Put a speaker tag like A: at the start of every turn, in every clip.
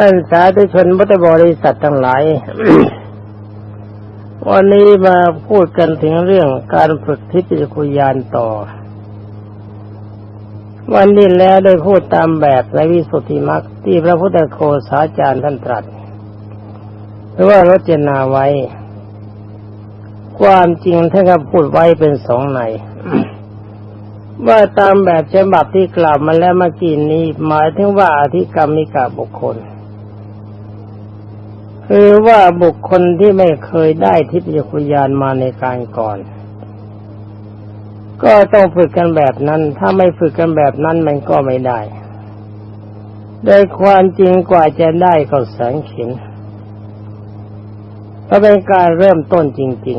A: ท่านสาธุชนพุทธบริษัททั้งหลาย วันนี้มาพูดกันถึงเรื่องการฝึกทิพยคุยานต่อ วันนี้แล้วได้พูดตามแบบในวิสุทธิมรรคที่พระพุทธโคสาจารย์ท่านตรัสหรือว่ารจนาไว้ ความจริงท่านก็พูดไว้เป็นสองในว่าตามแบบฉบับที่กล่าวมาแล้วเมื่อกี้นี้ หมายถึงว่าอธิกรรมิกาบุคคล คือว่าบุคคลที่ไม่เคยได้ทิพยคุยานมาในการก่อน ก็ต้องฝึกกันแบบนั้น ถ้าไม่ฝึกกันแบบนั้นมันก็ไม่ได้ โดยความจริงกว่าจะได้ก็แสงเข็นก็เป็นการเริ่มต้นจริง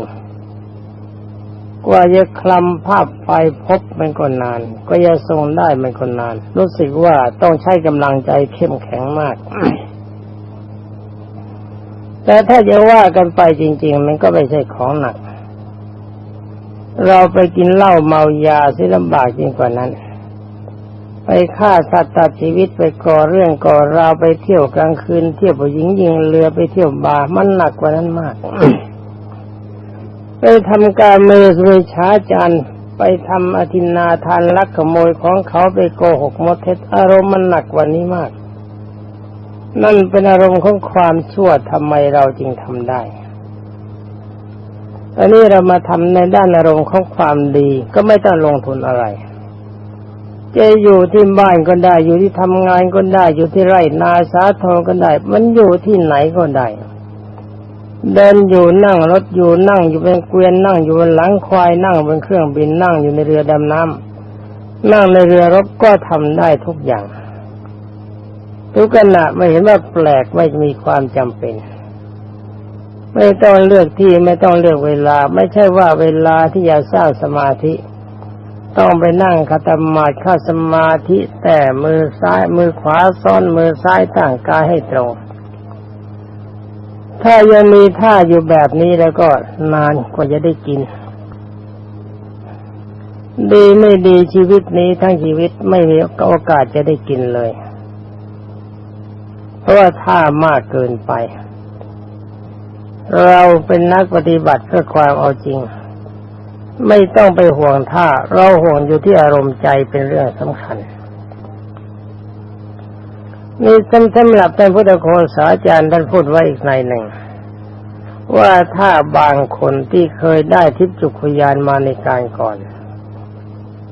A: ๆ กว่าจะคลำภาพไฟพบมันก็นาน ก็จะทรงได้มันก็นาน รู้สึกว่าต้องใช้กำลังใจเข้มแข็งมาก แต่ถ้าจะว่ากันไปจริง ๆ มันก็ไม่ใช่ของหนัก เราไปกินเหล้าเมายาสิลำบากยิ่งกว่านั้น ไปฆ่าสัตว์ตัดชีวิตไปก่อเรื่องก่อราวไปเที่ยวกลางคืน เที่ยวผู้หญิงยิงเรือไปเที่ยวบาร์มันหนักกว่านั้นมาก ไปทำการเมือสุริช้าจันไปทำอธินาทานลักขโมยของเขาไปโกหกมดเท็จอารมณ์มันหนักกว่านี้มาก นั่นเป็นอารมณ์ของความชั่วทำไมเราจึงทำได้ อันนี้เรามาทำในด้านอารมณ์ของความดีก็ไม่ต้องลงทุนอะไร จะอยู่ที่บ้านก็ได้ อยู่ที่ทำงานก็ได้ อยู่ที่ไร่นาสาทองก็ได้ มันอยู่ที่ไหนก็ได้เดินอยู่นั่งรถอยู่นั่งอยู่เป็นเกวียนนั่งอยู่บนหลังควายนั่งบนเครื่องบินนั่งอยู่ในเรือดำน้ำนั่งในเรือรบก็ทำได้ทุกอย่าง ทุกขณะไม่เห็นว่าแปลกไม่มีความจำเป็น ไม่ต้องเลือกที่ไม่ต้องเลือกเวลา ไม่ใช่ว่าเวลาที่จะสร้างสมาธิ ต้องไปนั่งคาตมาดเข้าสมาธิแต่มือซ้ายมือขวาซ้อนมือซ้ายตั้งกายให้ตรง ถ้ายังมีท่าอยู่แบบนี้แล้วก็นานกว่าจะได้กินดีไม่ดีชีวิตนี้ทั้งชีวิตไม่มีโอกาสจะได้กินเลย ราะว่าท่ามากเกินไป เราเป็นนักปฏิบัติเพื่อความเอาจริง ไม่ต้องไปห่วงท่า เราห่วงอยู่ที่อารมณ์ใจเป็นเรื่องสำคัญนี่สำสำหรับท่านพุทธโฆษาจารย์ท่านพูดไว้อีกในหนึ่ง ว่าถ้าบางคนที่เคยได้ทิพจุกยานมาในการก่อน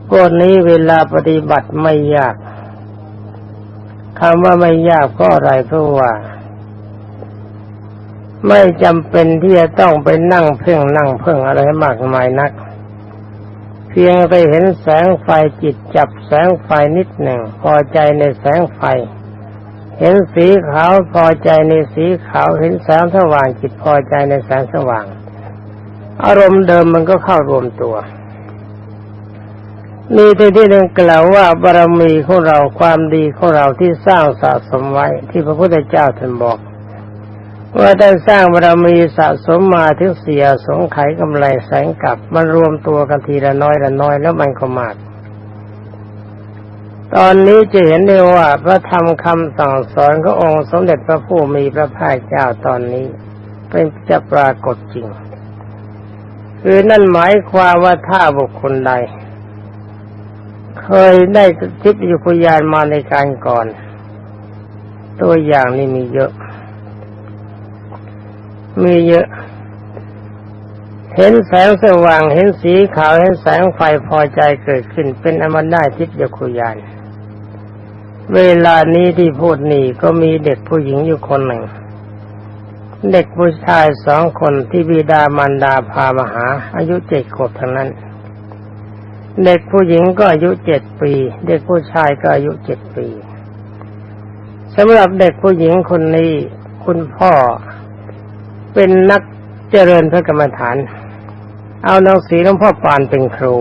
A: พวกนี้เวลาปฏิบัติไม่ยาก คำว่าไม่ยากเพราะอะไรเพราะว่า ไม่จำเป็นที่จะต้องไปนั่งเพ่งนั่งเพ่งอะไรมากมายนัก เพียงไปเห็นแสงไฟจิตจับแสงไฟนิดหนึ่งพอใจในแสงไฟ เห็นสีขาวพอใจในสีขาวเห็นแสงสว่างจิตพอใจในแสงสว่าง อารมณ์เดิมมันก็เข้ารวมตัว มีที่ที่หนึ่งกล่าวว่าบารมีของเราความดีของเราที่สร้างสะสมไว้ที่พระพุทธเจ้าท่านบอก ว่าได้สร้างบารมีสะสมมาถึงเสียสงไขกำไรแสงกลับมันรวมตัวกันทีละน้อยละน้อยแล้วมันก็มาก ตอนนี้จะเห็นได้ว่าพระธรรมคำสั่งสอนขององค์สมเด็จพระผู้มีพระภาคเจ้าตอนนี้เป็นจะปรากฏจริงคือนั่นหมายความว่าถ้าบุคคลใด เคยได้ทิพยุพยานมาในการก่อน ตัวอย่างนี้มีเยอะ มีเยอะ เห็นแสงสว่าง เห็นสีขาว เห็นแสงไฟพอใจเกิดขึ้น เป็นอมได้ทิพยคุยาน เวลานี้ที่พูดนี่ก็มีเด็กผู้หญิงอยู่คนหนึ่ง เด็กผู้ชายสองคนที่บิดามารดาพามาหา อายุเจ็ดขวบทั้งนั้น เด็กผู้หญิงก็อายุเจ็ดปี เด็กผู้ชายก็อายุเจ็ดปีสำหรับเด็กผู้หญิงคนนี้คุณพ่อเป็นนักเจริญพระกรรมฐาน เอาหนังสือหลวงพ่อปานเป็นครู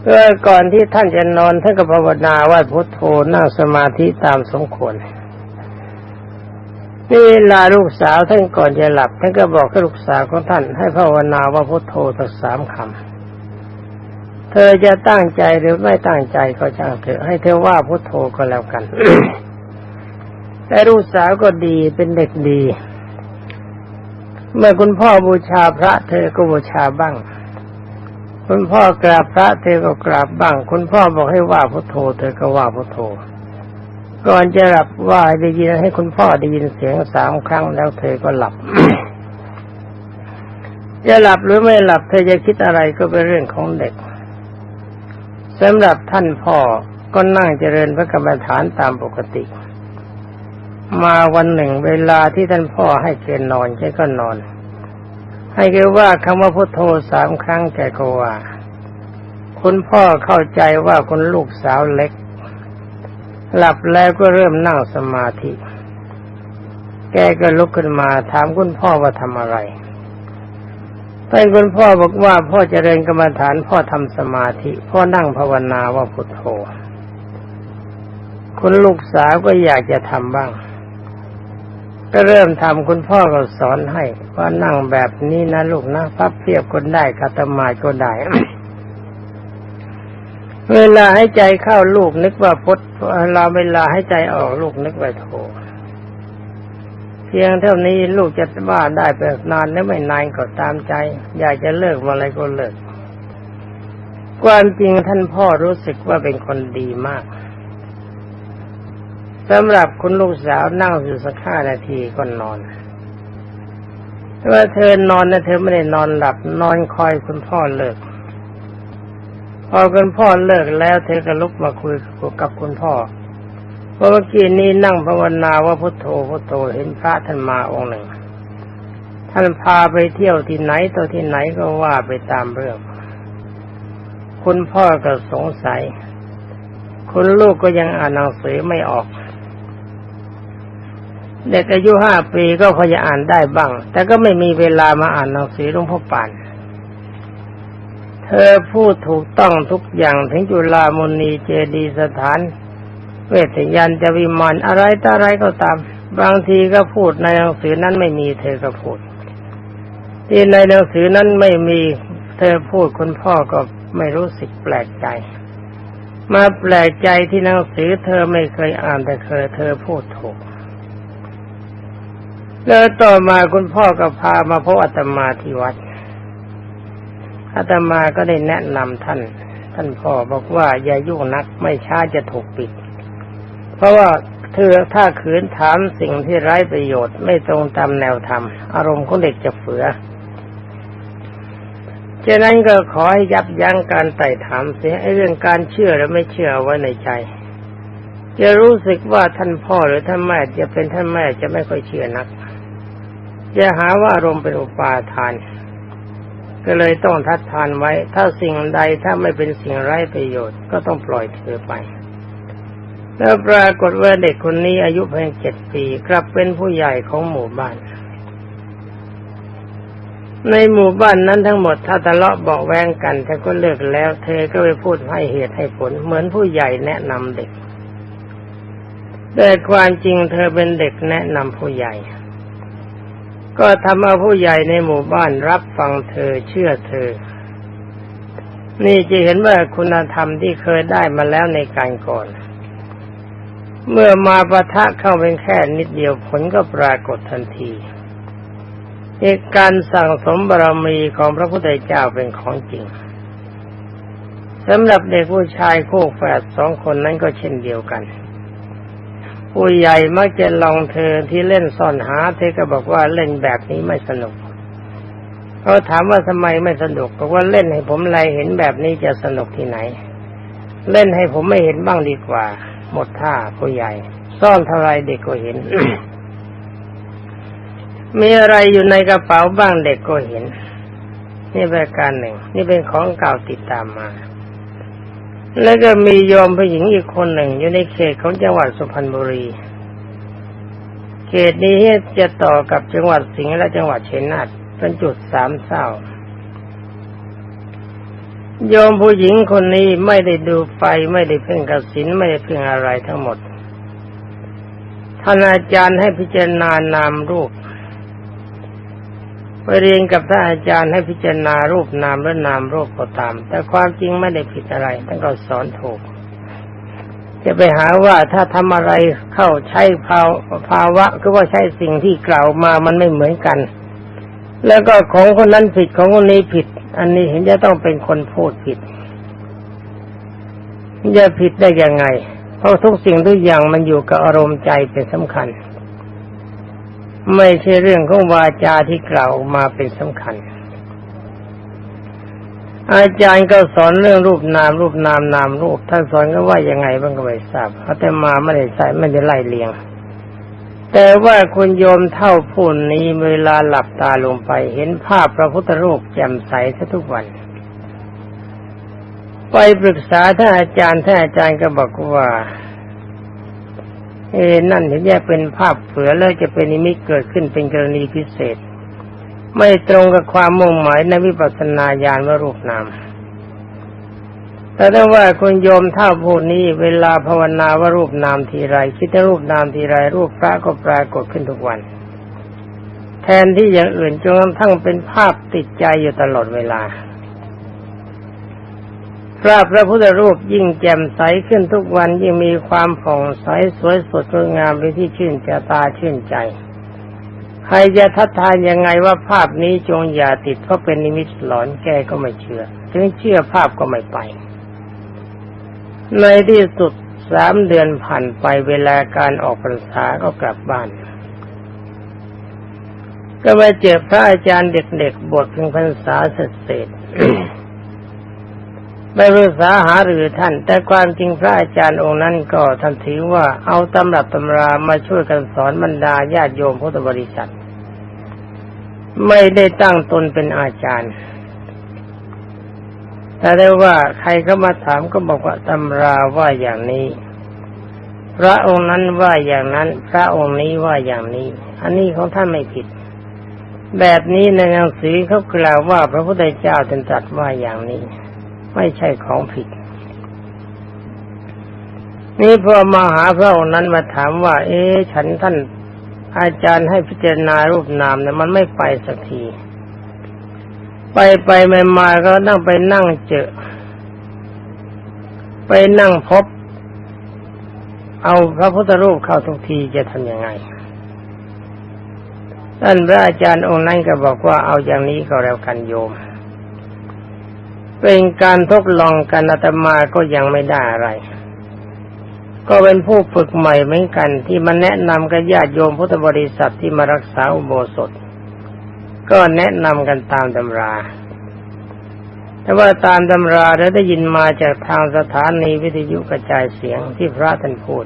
A: เพื่อก่อนที่ท่านจะนอนท่านก็ภาวนาว่าพุทโธนั่งสมาธิตามสมควรนี่ลาลูกสาวท่านก่อนจะหลับท่านก็บอกกับลูกสาวของท่านให้ภาวนาว่าพุทโธสักสามคำ เธอจะตั้งใจหรือไม่ตั้งใจก็ช่างเถอะให้เธอว่าพุทโธก็แล้วกัน แต่ลูกสาวก็ดีเป็นเด็กดี เมื่อคุณพ่อบูชาพระเธอก็บูชาบ้าง คุณพ่อกราบพระเธอก็กราบบ้าง คุณพ่อบอกให้ว่าพุทโธ เธอก็ว่าพุทโธ ก่อนจะหลับว่าได้ยินให้คุณพ่อได้ยินเสียงสามครั้งแล้วเธอก็หลับจะหลับหรือไม่หลับเธอจะคิดอะไรก็เป็นเรื่องของเด็ก สำหรับท่านพ่อก็นั่งเจริญพระกรรมฐานตามปกติ มาวันหนึ่งเวลาที่ท่านพ่อให้แกนอนแกก็นอน ให้แกว่าคำว่าพุทโธสามครั้งแกก็ว่า คุณพ่อเข้าใจว่าคุณลูกสาวเล็ก หลับแล้วก็เริ่มนั่งสมาธิ แกก็ลุกขึ้นมาถามคุณพ่อว่าทำอะไร ท่านคุณพ่อบอกว่าพ่อเจริญกรรมฐานพ่อทำสมาธิพ่อนั่งภาวนาว่าพุทโธคุณลูกสาวก็อยากจะทำบ้าง ก็เริ่มทำคุณพ่อก็สอนให้ว่านั่งแบบนี้นะลูกนะพับเพียบก็ได้คาตมาก็ได้ เวลาให้ใจเข้าลูกนึกว่าพุทเราเวลาให้ใจออกลูกนึกว่าโธ เพียงเท่านี้ลูกจะว่าได้ไปนานแล้วไม่นานก็ตามใจ อยากจะเลิกอะไรก็เลิก ความจริงท่านพ่อรู้สึกว่าเป็นคนดีมากสำหรับคุณลูกสาวนั่งอยู่สักห้านาทีก็นอนแต่ว่าเธอนอนนะเธอไม่ได้นอนหลับนอนคอยคุณพ่อเลิก พอคุณพ่อเลิกแล้ว เธอก็ลุกมาคุยกับคุณพ่อ เมื่อกี้นี้นั่งภาวนาว่าพุทโธพุทโธเห็นพระท่านมาองค์หนึ่ง ท่านพาไปเที่ยวที่ไหนตัวที่ไหนก็ว่าไปตามเรื่อง คุณพ่อก็สงสัย คุณลูกก็ยังอ่านหนังสือไม่ออก เด็กอายุห้าปีก็พอจะอ่านได้บ้าง แต่ก็ไม่มีเวลามาอ่านหนังสือหลวงพ่อปานเธอพูดถูกต้องทุกอย่างถึงจุฬามณีเจดีสถาน เวทยันจะวิมานอะไรต่ออะไรก็ตาม บางทีก็พูดในหนังสือนั้นไม่มีเธอก็พูด ที่ในหนังสือนั้นไม่มีเธอพูดคุณพ่อก็ไม่รู้สึกแปลกใจ มาแปลกใจที่หนังสือเธอไม่เคยอ่านแต่เคยเธอพูดถูกแล้วต่อมาคุณพ่อก็พามาพบอาตมาที่วัดอาตมาก็ได้แนะนำท่าน ท่านพ่อบอกว่าอย่ายุ่งนักไม่ช้าจะถูกปิด เพราะว่าเธอถ้าขืนถามสิ่งที่ไร้ประโยชน์ไม่ตรงตามแนวธรรม อารมณ์ของเด็กจะเฟือฉะนั้นก็ขอให้ยับยั้งการไต่ถามเสียเรื่องการเชื่อและไม่เชื่อไว้ในใจ จะรู้สึกว่าท่านพ่อหรือท่านแม่จะเป็นท่านแม่จะไม่ค่อยเชื่อนัก จะหาว่าอารมณ์เป็นอุปาทาน ก็เลยต้องทัดทานไว้ ถ้าสิ่งใดถ้าไม่เป็นสิ่งไร้ประโยชน์ก็ต้องปล่อยเธอไป แล้วปรากฏว่าเด็กคนนี้อายุเพียงเจ็ดปีกลับเป็นผู้ใหญ่ของหมู่บ้าน ในหมู่บ้านนั้นทั้งหมดถ้าทะเลาะเบาแวงกันเธอก็เลิกแล้ว เธอก็ไปพูดให้เหตุให้ผล เหมือนผู้ใหญ่แนะนำเด็ก แต่ความจริงเธอเป็นเด็กแนะนำผู้ใหญ่ ก็ทำเอาผู้ใหญ่ในหมู่บ้านรับฟังเธอเชื่อเธอ นี่จะเห็นว่าคุณธรรมที่เคยได้มาแล้วในการก่อน เมื่อมาประทะเข้าเป็นแค่นิดเดียวผลก็ปรากฏทันทีเหตุการสั่งสมบารมีของพระพุทธเจ้าเป็นของจริงสำหรับเด็กผู้ชายคู่แฝดสองคนนั้นก็เช่นเดียวกัน ผู้ใหญ่มักจะลองเธอที่เล่นซ่อนหา เธอก็บอกว่าเล่นแบบนี้ไม่สนุกเขาถามว่าทำไมไม่สนุกบอกว่าเล่นให้ผมไรเห็นแบบนี้จะสนุกที่ไหน เล่นให้ผมไม่เห็นบ้างดีกว่า หมดท่าผู้ใหญ่ ซ่อนเท่าไรเด็กก็เห็น มีอะไรอยู่ในกระเป๋าบ้างเด็กก็เห็น นี่เป็นการหนึ่ง นี่เป็นของเก่าติดตามมา แล้วก็มีโยมผู้หญิงอีกคนหนึ่ง อยู่ในเขตของจังหวัดสุพรรณบุรีเขตนี้จะต่อกับจังหวัดสิงห์และจังหวัดเชียงนาทเป็นจุดสามเศร้า โยมผู้หญิงคนนี้ไม่ได้ดูไฟไม่ได้เพ่งกสินไม่ได้เพ่งอะไรทั้งหมดท่านอาจารย์ให้พิจารณานามรูปไปเรียนกับท่านอาจารย์ให้พิจารณารูปนามและนามรูปก็ตาม แต่ความจริงไม่ได้ผิดอะไรท่านก็สอนถูก จะไปหาว่าถ้าทำอะไรเข้าใช้ภาวภาวะก็ว่าใช้สิ่งที่กล่าวมามันไม่เหมือนกัน แล้วก็ของคนนั้นผิดของคนนี้ผิด อันนี้เห็นจะต้องเป็นคนพูดผิดจะผิดได้ยังไง เพราะทุกสิ่งทุกอย่างมันอยู่กับอารมณ์ใจเป็นสำคัญ ไม่ใช่เรื่องของวาจาที่กล่าวมาเป็นสำคัญ อาจารย์ก็สอนเรื่องรูปนาม รูปนามนามรูปท่านสอนก็ว่ายังไงบ้างก็ไม่ทราบเขาแต่มาไม่ได้ใส่ไม่ได้ไล่เลียง แต่ว่าคุณโยมเท่าผู้นี้เวลาหลับตาลงไปเห็นภาพพระพุทธรูปแจ่มใสทุกวัน ไปปรึกษาท่านอาจารย์ท่านอาจารย์ก็บอกว่า เอนั่นเห็นแย่เป็นภาพเผือแล้วจะเป็นนิมิตเกิดขึ้นเป็นกรณีพิเศษ ไม่ตรงกับความมุ่งหมายในวิปัสสนาญาณว่ารูปนาม แต่ถ้าว่าคุณโยมเท่าผู้นี้เวลาภาวนาว่ารูปนามทีไร คิดถึงรูปนามทีไร รูปพระก็ปรากฏขึ้นทุกวัน แทนที่อย่างอื่นจนกระทั่งเป็นภาพติดใจอยู่ตลอดเวลาพระพระพุทธรูปยิ่งแจ่มใสขึ้นทุกวันยิ่งมีความผ่องใสสวยสดงดงามไปที่ชื่นตาชื่นใจ ใครจะทัดทานยังไงว่าภาพนี้จงอย่าติดเพราะเป็นนิมิตหลอนแกก็ไม่เชื่อ ถึงเชื่อภาพก็ไม่ไป ในที่สุดสามเดือนผ่านไปเวลาการออกพรรษาก็กลับบ้าน ก็มาเจอพระอาจารย์เด็กๆบทเพียงพรรษาเสร็จๆไปปรึกษาหารือท่าน แต่ความจริงพระอาจารย์องค์นั้นก็ท่านถือว่าเอาตำรับตำรามาช่วยกันสอนบรรดาญาติโยมพุทธบริษัท ไม่ได้ตั้งตนเป็นอาจารย์ แต่ได้ว่าใครก็มาถามก็บอกว่าตำราว่าอย่างนี้ พระองค์นั้นว่าอย่างนั้น พระองค์นี้ว่าอย่างนี้ อันนี้ของท่านไม่ผิด แบบนี้ในหนังสือเขากล่าวว่าพระพุทธเจ้าท่านตรัสว่าอย่างนี้ ไม่ใช่ของผิด นี่พอมาหาพระองค์นั้นมาถามว่า เอ๊ฉันท่านอาจารย์ให้พิจารณารูปนามเนี่ยมันไม่ไปสักที ไปไปม่มาก็นั่งไปนั่งเจอ ไปนั่งพบ เอาพระพุทธรูปเข้าทุกทีจะทำยังไงท่านพระอาจารย์องค์นั้นก็บอกว่าเอาอย่างนี้ก็แล้วกันโยม เป็นการทดลองกันอาตมาก็ยังไม่ได้อะไร ก็เป็นผู้ฝึกใหม่เหมือนกันที่มาแนะนำกับญาติโยมพุทธบริษัทที่มารักษาอุโบสถ ก็แนะนำกันตามตำรา แต่ว่าตามตำราแล้วได้ยินมาจากทางสถานีวิทยุกระจายเสียงที่พระท่านพูด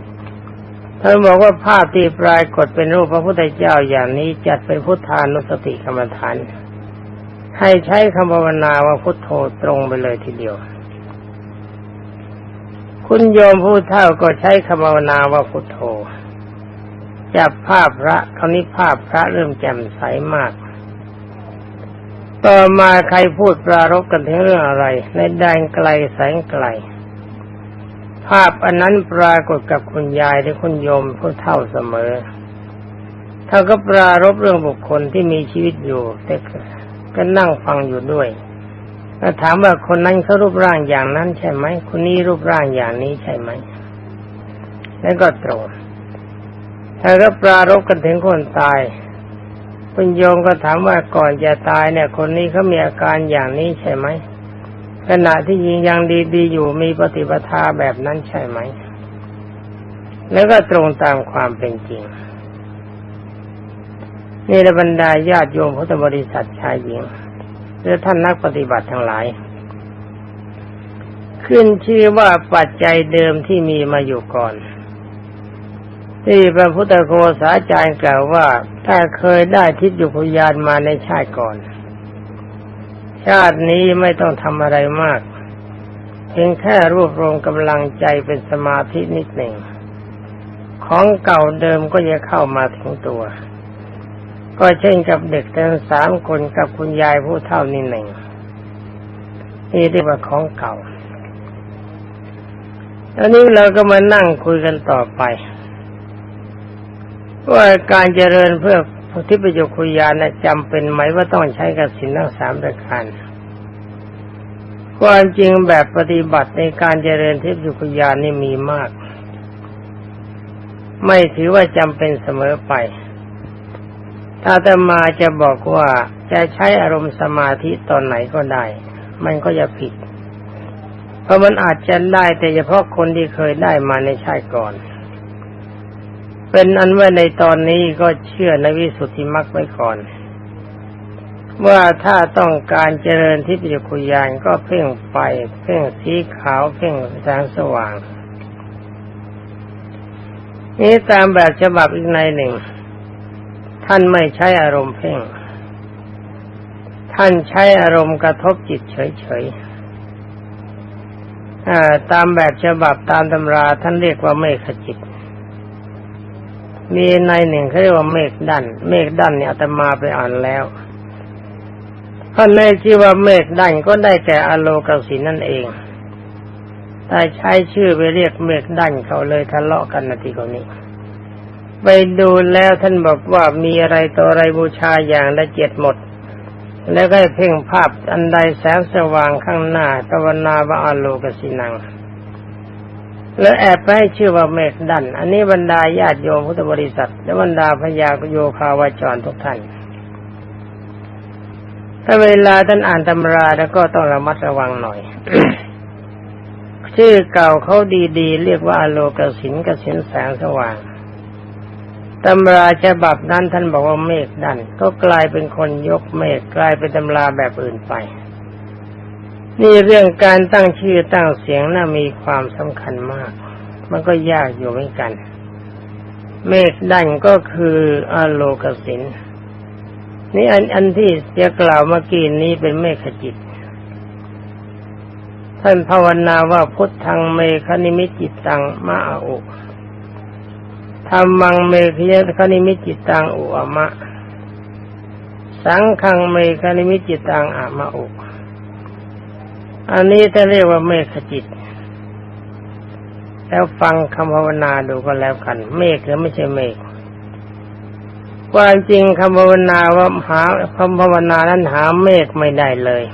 A: ท่านบอกว่าภาพที่ปรายกฏเป็นรูปพระพุทธเจ้าอย่างนี้จัดเป็นพุทธานุสติกรรมฐาน ให้ใช้คำภาวนาว่าพุทโธตรงไปเลยทีเดียว คุณโยมผู้เท่าก็ใช้คำภาวนาว่าพุทโธจับภาพพระคราวนี้ภาพพระเริ่มแจ่มใสมาก ต่อมาใครพูดปรารบกันถึงเรื่องอะไร ในแดนไกลแสงไกล ภาพอันนั้นปรากฏกับคุณยายหรือคุณโยมผู้เท่าเสมอถ้าก็ปรารบเรื่องบุคคลที่มีชีวิตอยู่แต่ก็นั่งฟังอยู่ด้วยก็ถามว่าคนนั้นเขารูปร่างอย่างนั้นใช่ไหมคนนี้รูปร่างอย่างนี้ใช่ไหมแล้วก็ตรงถ้าก็ปรารบกันถึงคนตาย คุณโยมก็ถามว่าก่อนจะตายเนี่ย คนนี้เขามีอาการอย่างนี้ใช่ไหมขณะที่ยิงยังดีๆอยู่มีปฏิปทาแบบนั้นใช่ไหม แล้วก็ตรงตามความเป็นจริงนี่ระบรรดาญาติโยมพุทธบริษัทชายหญิงและท่านนักปฏิบัติทั้งหลาย ขึ้นชื่อว่าปัจจัยเดิมที่มีมาอยู่ก่อน ที่พระพุทธโฆษาจารย์กล่าวว่าถ้าเคยได้ทิพยุพยานมาในชาติก่อน ชาตินี้ไม่ต้องทำอะไรมาก เพียงแค่รวบรวมกำลังใจเป็นสมาธินิดหนึ่ง ของเก่าเดิมก็จะเข้ามาถึงตัว ก็เช่นกับเด็กทั้งสามคนกับคุณยายผู้เท่านี่หนึ่งนี่เรียกว่าของเก่าอันนี้เราก็มานั่งคุยกันต่อไป ว่าการเจริญเพื่อพุทธิประโยชน์คุยานะจำเป็นไหมว่าต้องใช้กับสินทั้งสามประการความจริงแบบปฏิบัติในการเจริญทิพยุคุยานนี่มีมาก ไม่ถือว่าจำเป็นเสมอไป ถ้าแต่มาจะบอกว่าจะใช้อารมณ์สมาธิตอนไหนก็ได้ มันก็จะผิด เพราะมันอาจจะได้แต่เฉพาะคนที่เคยได้มาในชาติก่อน เป็นอันว่าในตอนนี้ก็เชื่อในวิสุทธิมรรคไว้ก่อน ว่าถ้าต้องการเจริญทิพยคุยานก็เพ่งไฟ เพ่งสีขาว เพ่งแสงสว่าง นี้ตามแบบฉบับอีกในหนึ่ง ท่านไม่ใช้อารมณ์เพ่ง ท่านใช้อารมณ์กระทบจิตเฉยๆตามแบบฉบับตามตำราท่านเรียกว่าเมฆจิต มีในหนึ่งเขาเรียกว่าเมฆดันเมฆดันเนี่ยอาตมาไปอ่านแล้วท่านในที่ว่าเมฆดันก็ได้แก่อโลกสินนั่นเองแต่ใช้ชื่อไปเรียกเมฆดันเขาเลยทะเลาะกันนาทีคนนี้ ไปดูแล้วท่านบอกว่ามีอะไรต่ออะไรบูชาอย่างละเจ็ดหมด แล้วก็เพ่งภาพอันใดแสงสว่างข้างหน้าตะวันนาบาอโลกสินัง แล้วแอบไปให้ชื่อว่าเมฆดัน อันนี้บรรดาญาติโยมพุทธบริษัท และบรรดาพญาโยคาวาจรทุกท่าน ถ้าเวลาท่านอ่านตำราแล้วก็ต้องระมัดระวังหน่อย ชื่อเก่าเขาดีๆ เรียกว่าอโลกสินกสินแสงสว่างตำราฉบับนั้นท่านบอกว่าเมฆดัน ก็กลายเป็นคนยกเมฆกลายเป็นตำราแบบอื่นไป นี่เรื่องการตั้งชื่อตั้งเสียงน่ามีความสำคัญมาก มันก็ยากอยู่เหมือนกัน เมฆดันก็คืออโลกสินนี่อันอันที่จะกล่าวเมื่อกี้นี้เป็นเมฆจิต ท่านภาวนาว่าพุทธังเมฆนิมิจิตตังมาอาอุธรรมังเมฆยคณิมิจิตตังอุอมะ สังขังเมฆนิมิจิตตังอามะอุ อันนี้จะเรียกว่าเมฆจิต แล้วฟังคำภาวนาดูก็แล้วกัน เมฆหรือไม่ใช่เมฆความจริงคำภาวนาว่าหาคำภาวนานั้นหาเมฆไม่ได้เลย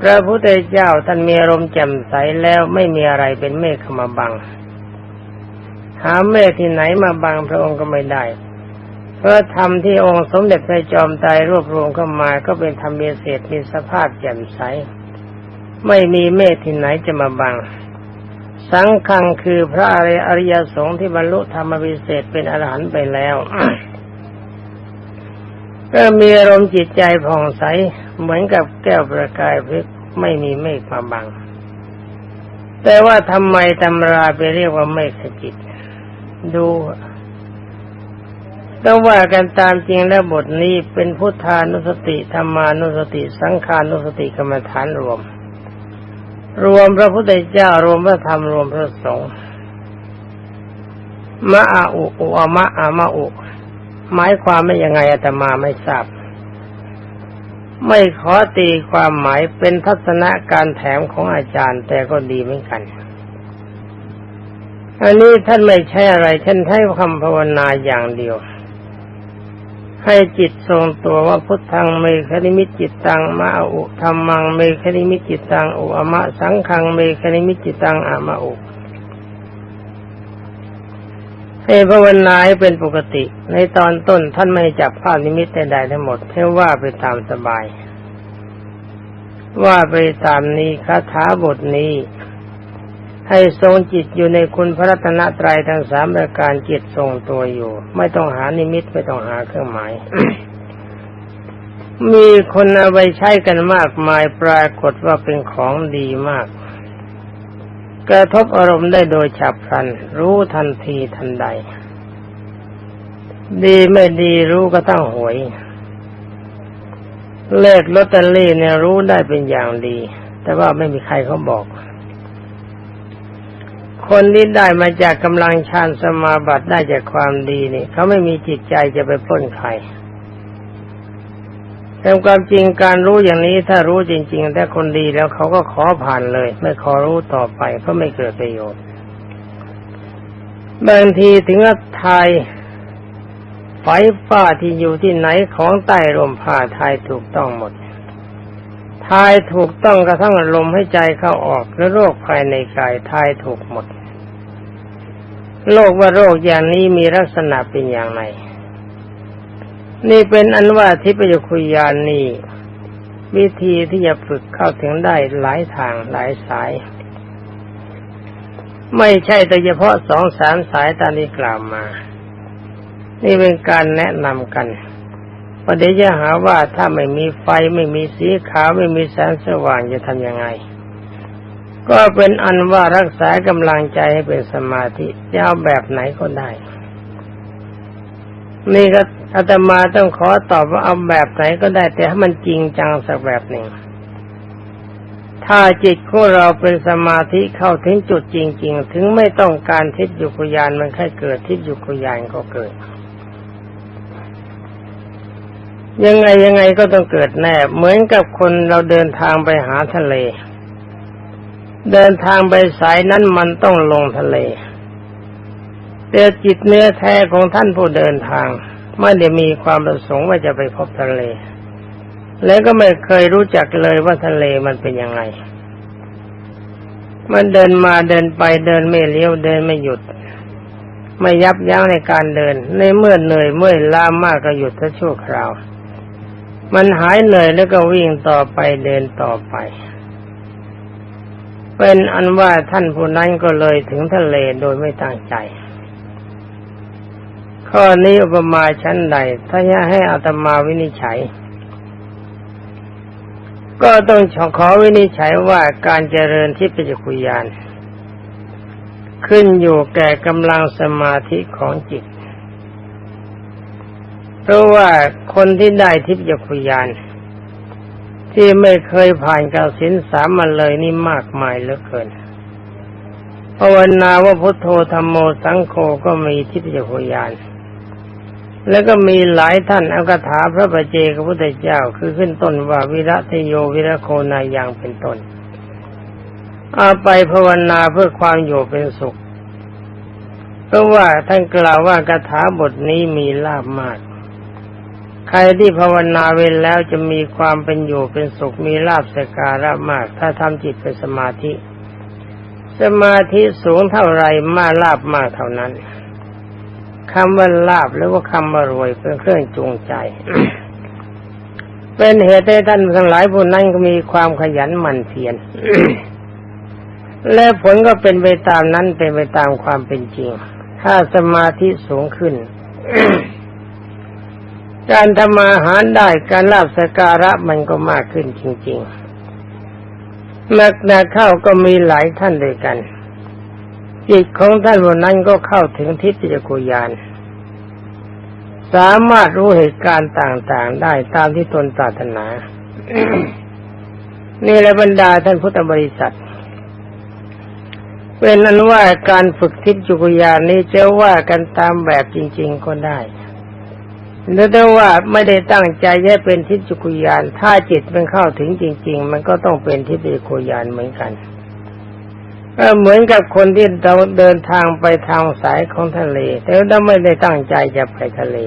A: พระพุทธเจ้าท่านมีอารมณ์แจ่มใสแล้วไม่มีอะไรเป็นเมฆขมาบัง หาเมฆที่ไหนมาบังพระองค์ก็ไม่ได้เพราะธรรมที่องค์สมเด็จพระจอมไตรรวบรวมเข้ามาก็เป็นธรรมเบเศษมีสภาพแจ่มใส ไม่มีเมฆที่ไหนจะมาบัง สังขังคือพระอริยสงฆ์ที่บรรลุธรรมวิเศษเป็นอรหันต์ไปแล้วก็มีอารมณ์จิตใจผ่องใสเหมือนกับแก้วประกายเพชรไม่มีเมฆมาบัง แต่ว่าทำไมตำราไปเรียกว่าเมฆจิต ดูต้องว่ากันตามจริงแล้วบทนี้เป็นพุทธานุสติธรรมานุสติ สังขานุสติกรรมฐานรวม รวมพระพุทธเจ้ารวมพระธรรมรวมพระสงฆ์มะอาอุอุอมะอามะอุหมายความไม่ยังไงอาตมาไม่ทราบ ไม่ขอตีความหมายเป็นทัศนะการแถมของอาจารย์ แต่ก็ดีเหมือนกัน อันนี้ท่านไม่ใช่อะไรท่านให้คำภาวนาอย่างเดียว ให้จิตทรงตัวว่าพุทธังเมฆนิมิตจิตตังมาอุธรรมังเมฆนิมิตจิตตังอุอมะสังขังเมฆนิมิตจิตตังอามาอุให้ภาวนาให้เป็นปกติ ในตอนต้นท่านไม่จับภาพนิมิตใดๆทั้งหมดเท่ว่าไปตามสบาย ว่าไปตามนี้คาถาบทนี้ ให้ทรงจิตอยู่ในคุณพระรัตนตรัยทั้งสามประการจิตทรงตัวอยู่ ไม่ต้องหานิมิตไม่ต้องหาเครื่องหมาย มีคนเอาไปใช้กันมากมายปรากฏว่าเป็นของดีมาก กระทบอารมณ์ได้โดยฉับพลัน รู้ทันทีทันใด ดีไม่ดีรู้ก็ตั้งหวย เลขลอตเตอรี่เนี่ยรู้ได้เป็นอย่างดี แต่ว่าไม่มีใครเขาบอก คนที่ได้มาจากกำลังฌานสมาบัติได้จากความดีนี่เขาไม่มีจิตใจจะไปพ้นใครแต่ความจริงการรู้อย่างนี้ถ้ารู้จริงๆถ้าคนดีแล้วเขาก็ขอผ่านเลย ไม่ขอรู้ต่อไปเพราะไม่เกิดประโยชน์บางทีถึงว่าทายไฟฟ้าที่อยู่ที่ไหนของใต้ลมผ่าทายถูกต้องหมดทายถูกต้องกระทั่งลมให้ใจเข้าออกและโรคภายในกายทายถูกหมด โรคว่าโรคอย่างนี้มีลักษณะเป็นอย่างไร นี่เป็นอันว่าทิพยคุยานนี่วิธีที่จะฝึกเข้าถึงได้หลายทางหลายสาย ไม่ใช่แต่เฉพาะสองสามสายตามที่กล่าวมา นี่เป็นการแนะนำกันประเดี๋ยวจะหาว่าถ้าไม่มีไฟไม่มีสีขาวไม่มีแสงสว่างจะทำยังไง ก็เป็นอันว่ารักษากำลังใจให้เป็นสมาธิจะเอาแบบไหนก็ได้ นี่ก็อาตมาต้องขอตอบว่าเอาแบบไหนก็ได้ แต่ให้มันจริงจังสักแบบหนึ่ง ถ้าจิตของเราเป็นสมาธิเข้าถึงจุดจริง ๆ ถึงไม่ต้องการทิพยุคุยานมันแค่เกิดทิพยุคุยานก็เกิด ยังไงยังไงก็ต้องเกิดแน่ เหมือนกับคนเราเดินทางไปหาทะเล เดินทางไปสายนั้นมันต้องลงทะเลแต่จิตเนื้อแท้ของท่านผู้เดินทาง ไม่ได้มีความประสงค์ว่าจะไปพบทะเล แล้วก็ไม่เคยรู้จักเลยว่าทะเลมันเป็นยังไง มันเดินมาเดินไปเดินไม่เลี้ยวเดินไม่หยุด ไม่ยับยั้งในการเดิน ในเมื่อเหนื่อยเมื่อยล้ามากก็หยุดถ้าชั่วคราว มันหายเหนื่อยแล้วก็วิ่งต่อไปเดินต่อไป เป็นอันว่าท่านผู้นั้นก็เลยถึงทะเลโดยไม่ตั้งใจ ข้อนี้อุปมาชั้นใด ถ้าจะให้อาตมาวินิจฉัย ก็ต้องขอวินิจฉัยว่าการเจริญที่ปัจจคุยานขึ้นอยู่แก่กำลังสมาธิของจิต เพราะว่าคนที่ได้ทิพยคุยาน ที่ไม่เคยผ่านการสินสามมาเลยนี่มากมายเหลือเกินภาวนาว่าพุทโธธรรมโมสังโฆก็มีทิพยคุยาน แล้วก็มีหลายท่านเอาคาถาพระประเจกับพุทธเจ้าคือขึ้นต้นว่าวิระทโยวิระโคนายังเป็นต้น เอาไปภาวนาเพื่อความอยู่เป็นสุขเพราะว่าท่านกล่าวว่าคาถาบทนี้มีลาบมาก ใครที่ภาวนาเว้นแล้วจะมีความเป็นอยู่เป็นสุขมีลาบสการะมาก ถ้าทำจิตเป็นสมาธิ สมาธิสูงเท่าไรมาลาบมากเท่านั้นคำว่าลาบหรือว่าคำว่ารวยเป็นเครื่องจูงใจ เป็นเหตุให้ท่านทั้งหลายผู้นั้นก็มีความขยันหมั่นเพียรและผลก็เป็นไปตามนั้นเป็นไปตามความเป็นจริง ถ้าสมาธิสูงขึ้น การทำมาหารได้การลาบสการะมันก็มากขึ้นจริงๆนักนาเข้าก็มีหลายท่านด้วยกัน จิตของท่านวันนั้นก็เข้าถึงทิพยกุยาน สามารถรู้เหตุการณ์ต่างๆได้ตามที่ตนปรารถนา นี่แหละบรรดาท่านพุทธบริษัทเป็นนั้นว่าการฝึกทิพยุกยานนี้จะว่ากันตามแบบจริง ๆ ก็ได้ หรือถ้าว่าไม่ได้ตั้งใจให้เป็นทิพยุกยาน ถ้าจิตมันเข้าถึงจริง ๆ มันก็ต้องเป็นทิพยุกยานเหมือนกันเหมือนกับคนที่เราเดินทางไปทางสายของทะเล แต่ถ้าไม่ได้ตั้งใจจะไปทะเล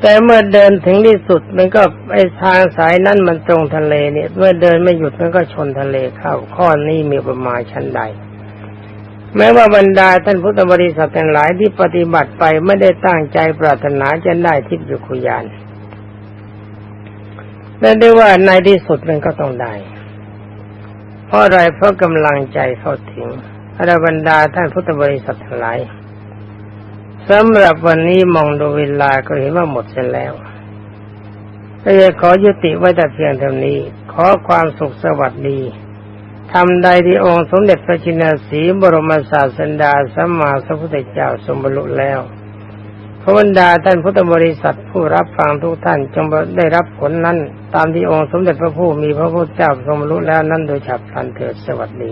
A: แต่เมื่อเดินถึงที่สุดมันก็ไอทางสายนั้นมันตรงทะเลเนี่ย เมื่อเดินไม่หยุดมันก็ชนทะเลเข้าข้อนี้มีประมาณชั้นใด แม้ว่าบรรดาท่านพุทธบริษัททั้งหลายที่ปฏิบัติไปไม่ได้ตั้งใจปรารถนาจะได้ทิพยุคุยานแต่ได้ว่าในที่สุดมันก็ต้องได้ เพราะอะไรเพราะกำลังใจเข้าถึงอรบรรดาท่านพุทธบริษัททั้งหลายสำหรับวันนี้มองดูเวลาก็เห็นว่าหมดเสร็จแล้วก็จะขอยุติไว้แต่เพียงเท่านี้ ขอความสุขสวัสดี ทำใดที่องค์สมเด็จพระจินสีบรมศาสดาสัมมาสัพพุทธเจ้าสมบรรลุแล้วพระบรรดาท่านพุทธบริษัทผู้รับฟังทุกท่านจงได้รับผลนั้น ตามที่องค์สมเด็จพระผู้มีพระพุทธเจ้าทรงบรรลุแล้วนั้นโดยฉับพลันเถิดสวัสดี